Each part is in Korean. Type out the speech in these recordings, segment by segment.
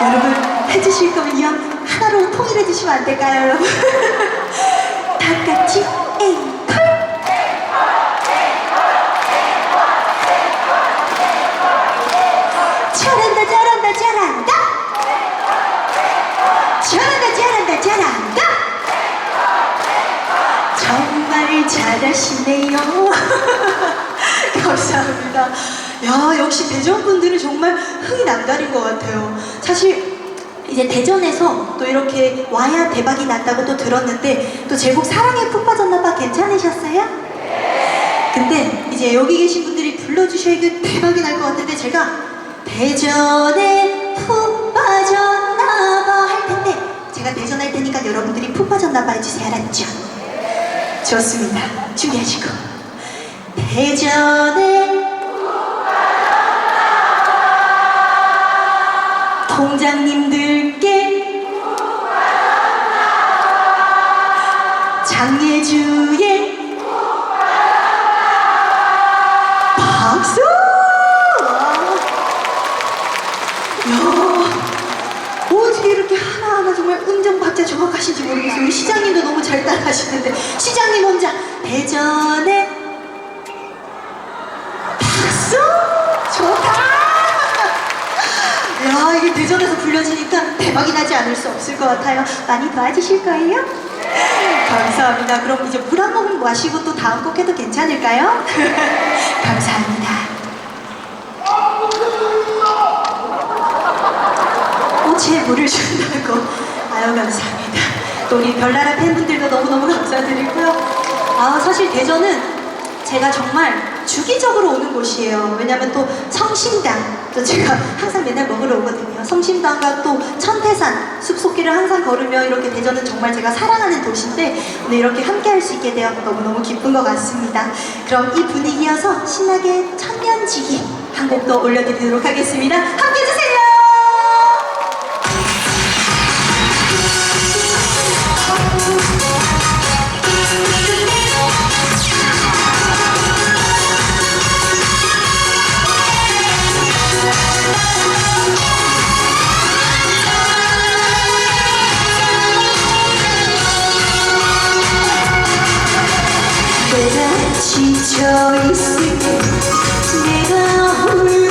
여러분 해주실 거면 이왕 하나로 통일해 주시면 안 될까요, 여러분? 다 같이 앵콜. 잘한다, 잘한다, 잘한다. 잘한다, 잘한다, 잘한다. 정말 잘하시네요. 감사합니다. 야, 역시 대전 분들은 정말 흥이 남다른 것 같아요. 사실 이제 대전에서 또 이렇게 와야 대박이 났다고 또 들었는데 또 제곡 사랑에 푹 빠졌나 봐 괜찮으셨어요? 근데 이제 여기 계신 분들이 불러주셔야 이게 대박이 날 것 같은데 제가 대전에 푹 빠졌나 봐 할 텐데 제가 대전 할 테니까 여러분들이 푹 빠졌나 봐 해주세요 알았죠? 좋습니다 준비하시고 대전에 통장님들께 장예주의 박수! 야, 어떻게 이렇게 하나하나 정말 음정 박자 정확하신지 모르겠어요. 시장님도 너무 잘 따라하시는데 시장님 혼자 대전 대전에서 불려지니까 대박이 나지 않을 수 없을 것 같아요. 많이 도와주실 거예요? 감사합니다. 그럼 이제 물 한 모금 마시고 또 다음 곡 해도 괜찮을까요? 감사합니다. 꽃에 물을 준다고. 아유, 감사합니다. 또 우리 별나라 팬분들도 너무너무 감사드리고요. 아, 사실 대전은 제가 정말 주기적으로 오는 곳이에요. 왜냐면 또 성심당, 또 제가 항상 맨날 먹으러 오거든요. 성심당과 또 천태산, 숲속길을 항상 걸으며 이렇게 대전은 정말 제가 사랑하는 도시인데 오늘 이렇게 함께 할 수 있게 되어 너무너무 기쁜 것 같습니다. 그럼 이 분위기 이어서 신나게 천년지기 한 곡 더 올려드리도록 하겠습니다. 함께 지쳐 있을 때 내가 울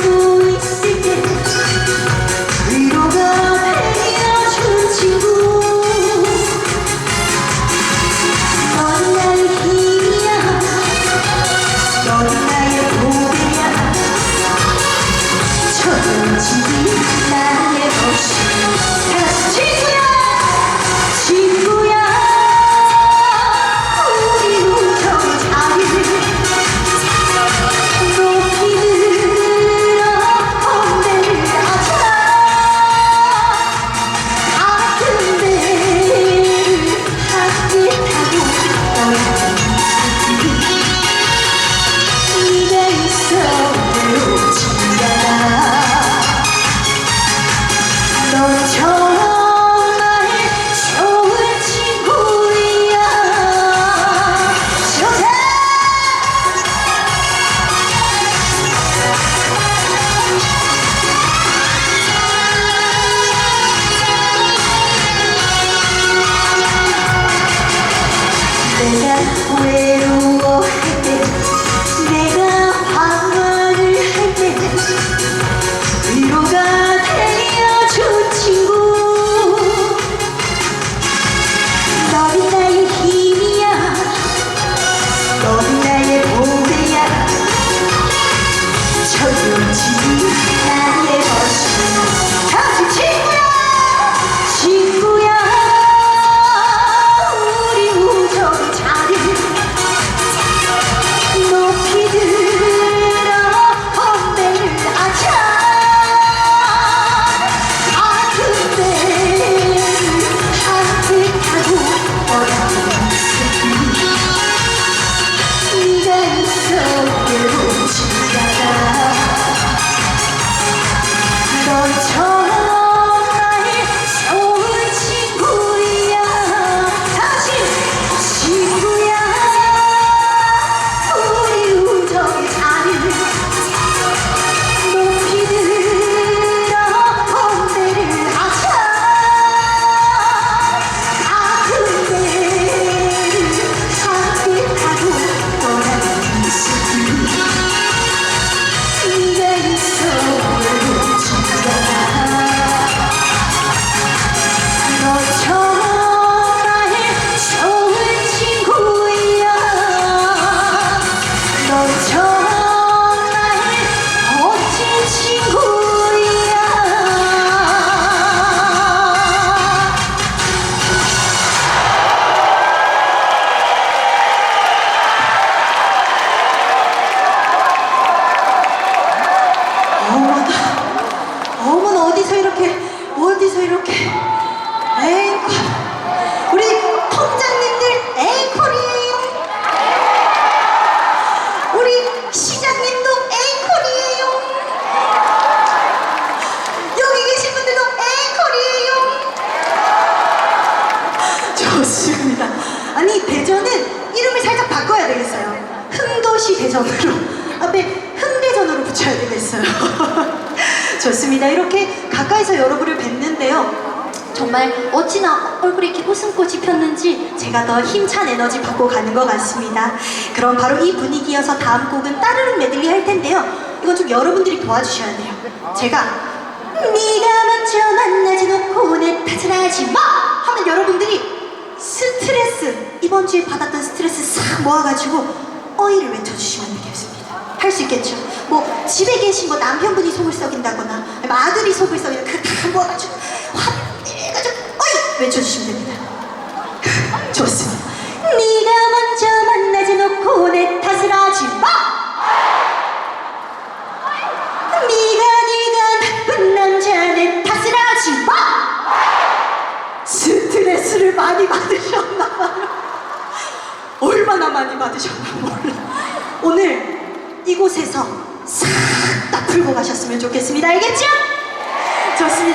외로워할 때 내가 방 가까이서 이렇게 앵콜. 우리 통장님들 앵콜이에요. 우리 시장님도 앵콜이에요. 여기 계신 분들도 앵콜이에요. 좋습니다. 아니 대전은 이름을 살짝 바꿔야 되겠어요. 흥도시 대전으로. 앞에 흥대전으로 붙여야 되겠어요 좋습니다 이렇게 가까이서 여러분을 뵙는데요 정말 어찌나 얼굴에 이렇게 웃음꽃이 폈는지 제가 더 힘찬 에너지 받고 가는 것 같습니다. 그럼 바로 이 분위기여서 다음 곡은 따르릉 메들리 할 텐데요. 이건 좀 여러분들이 도와주셔야 돼요. 제가 네가 먼저 만나지 놓고 내 탓을 하지 마! 하면 여러분들이 스트레스 이번 주에 받았던 스트레스 싹 모아가지고 어이를 외쳐주시면 되겠습니다. 할 수 있겠죠? 뭐 집에 계신 뭐 남편분이 속을 썩인다거나 아들이 속을 썩이는 그다 모아가지고 화내가지고 어이 외쳐주시면 됩니다. 좋습니다. 네가 먼저 만나지 놓고 내 탓을 하지 마. 네가 네가 나쁜 남자 내 탓을 하지 마. 스트레스를 많이 받으셨나 봐요. 얼마나 많이 받으셨나 몰라. 오늘 이곳에서 싹 다 풀고 가셨으면 좋겠습니다. 알겠죠? 좋습니다.